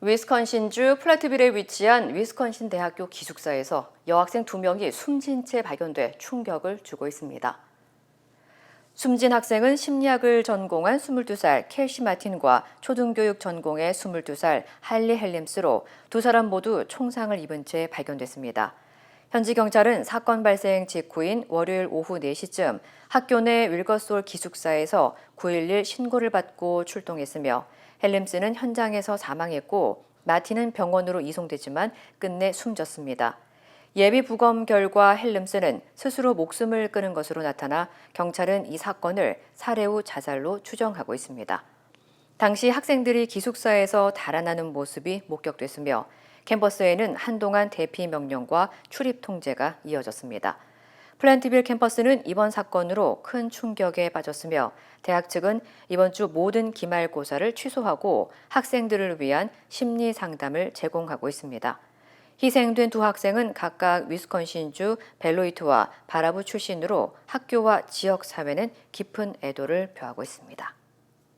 위스콘신주 플래트빌에 위치한 위스콘신 대학교 기숙사에서 여학생 두 명이 숨진 채 발견돼 충격을 주고 있습니다. 숨진 학생은 심리학을 전공한 22살 켈시 마틴과 초등교육 전공의 22살 할리 헬림스로 두 사람 모두 총상을 입은 채 발견됐습니다. 현지 경찰은 사건 발생 직후인 월요일 오후 4시쯤 학교 내 윌거솔 기숙사에서 911 신고를 받고 출동했으며 헬림스는 현장에서 사망했고 마틴은 병원으로 이송됐지만 끝내 숨졌습니다. 예비 부검 결과 헬름스는 스스로 목숨을 끊은 것으로 나타나 경찰은 이 사건을 살해 후 자살로 추정하고 있습니다. 당시 학생들이 기숙사에서 달아나는 모습이 목격됐으며 캠퍼스에는 한동안 대피 명령과 출입 통제가 이어졌습니다. 플랜트빌 캠퍼스는 이번 사건으로 큰 충격에 빠졌으며 대학 측은 이번 주 모든 기말고사를 취소하고 학생들을 위한 심리 상담을 제공하고 있습니다. 희생된 두 학생은 각각 위스콘신주 벨로이트와 바라부 출신으로 학교와 지역 사회는 깊은 애도를 표하고 있습니다.